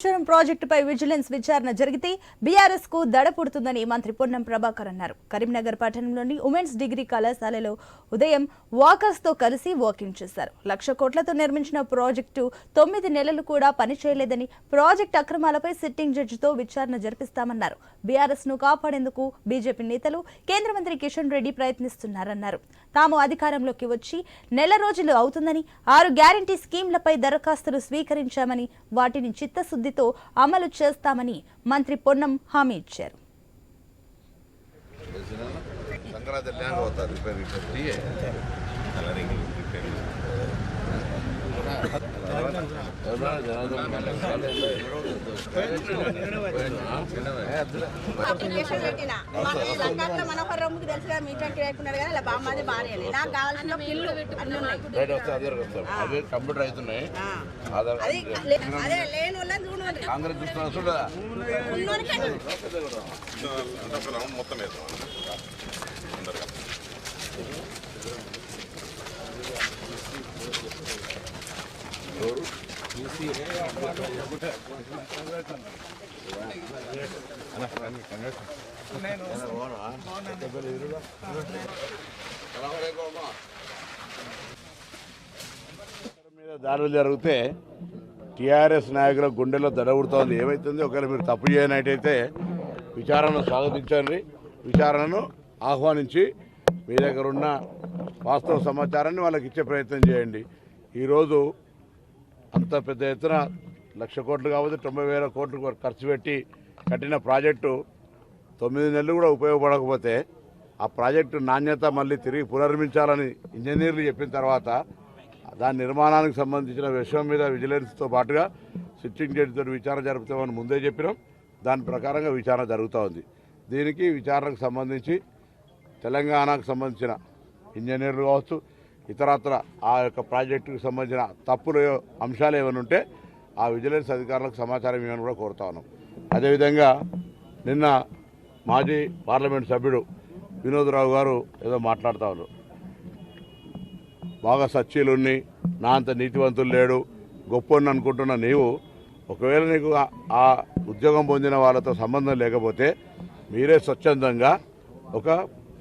పోలవరం ప్రాజెక్టుపై విజిలెన్స్ విచారణ జరిగితే బీఆర్ఎస్కు దడ పుడుతుందని మంత్రి పొన్నం ప్రభాకర్ అన్నారు. కరీంనగర్ పట్టణంలోని ఉమెన్స్ డిగ్రీ కళాశాలలో ఉదయం వాకర్స్తో కలిసి వాకింగ్ చేశారు. లక్ష కోట్లతో నిర్మించిన ప్రాజెక్టు తొమ్మిది నెలలు కూడా పనిచేయలేదని ప్రాజెక్టు అక్రమాలపై సిట్టింగ్ జడ్జితో విచారణ జరిపిస్తామన్నారు. బీఆర్ఎస్ను కాపాడేందుకు బీజేపీ నేతలు కేంద్ర మంత్రి కిషన్ రెడ్డి ప్రయత్నిస్తున్నారన్నారు. తాము అధికారంలోకి వచ్చి నెల రోజులు అవుతుందని ఆరు గ్యారంటీ స్కీంలపై దరఖాస్తులు స్వీకరించామని వాటిని చిత్తశుద్ధి అభివృద్ధితో అమలు చేస్తామని మంత్రి పొన్నం హామీ ఇచ్చారు. సంక్రాంతి ల్యాండ్ అవుతారు? Repair repair. మనోహర్ రావుకి తెలుసు కదా మీటర్ కిరాయికున్నాడు కదా ఇలా బామ్మది. నాకు కావాల్సిన అవి కంప్యూటర్ అవుతున్నాయి ఆ. ఆధార్ అది లే- అదే లేని వాళ్ళని చూడండి కాంగ్రెస్ చూస్తున్నా చూడదా ఉన్నోనికే మొత్తం మీద దాడులు జరిగితే టీఆర్ఎస్ నాయకుల గుండెలో దడవుడుతోంది ఏమైతుంది? ఒకవేళ మీరు తప్పు చేయనట్టయితే విచారణను స్వాగతించండి. విచారణను ఆహ్వానించి మీ దగ్గర ఉన్న వాస్తవ సమాచారాన్ని వాళ్ళకి ఇచ్చే ప్రయత్నం చేయండి. ఈరోజు అంత పెద్ద ఎత్తున లక్ష కోట్లు కావచ్చు తొంభై వేల కోట్లు ఖర్చు పెట్టి కట్టిన ప్రాజెక్టు తొమ్మిది నెలలు కూడా ఉపయోగపడకపోతే ఆ ప్రాజెక్టు నాణ్యత మళ్ళీ తిరిగి పునర్మించాలని ఇంజనీర్లు చెప్పిన తర్వాత దాని నిర్మాణానికి సంబంధించిన విషయం మీద విజిలెన్స్తో పాటుగా సిట్టింగ్ జడ్జితో విచారణ జరుపుతామని ముందే చెప్పినాం. దాని ప్రకారంగా విచారణ జరుగుతూ ఉంది. దీనికి విచారణకు సంబంధించి తెలంగాణకు సంబంధించిన ఇంజనీర్లు కావచ్చు ఇతరత్ర ఆ యొక్క ప్రాజెక్టుకు సంబంధించిన తప్పులు అంశాలు ఏమైనా ఉంటే ఆ విజిలెన్స్ అధికారులకు సమాచారం ఇవ్వని కూడా కోరుతా ఉన్నాం. అదేవిధంగా నిన్న మాజీ పార్లమెంట్ సభ్యుడు వినోదరావు గారు ఏదో మాట్లాడుతూ ఉన్నారు. బాగా సచ్చీలున్ని నా అంత నీతివంతులు లేడు గొప్పని అనుకుంటున్న నీవు ఒకవేళ నీకు ఆ ఉద్యోగం పొందిన వాళ్ళతో సంబంధం లేకపోతే మీరే స్వచ్ఛందంగా ఒక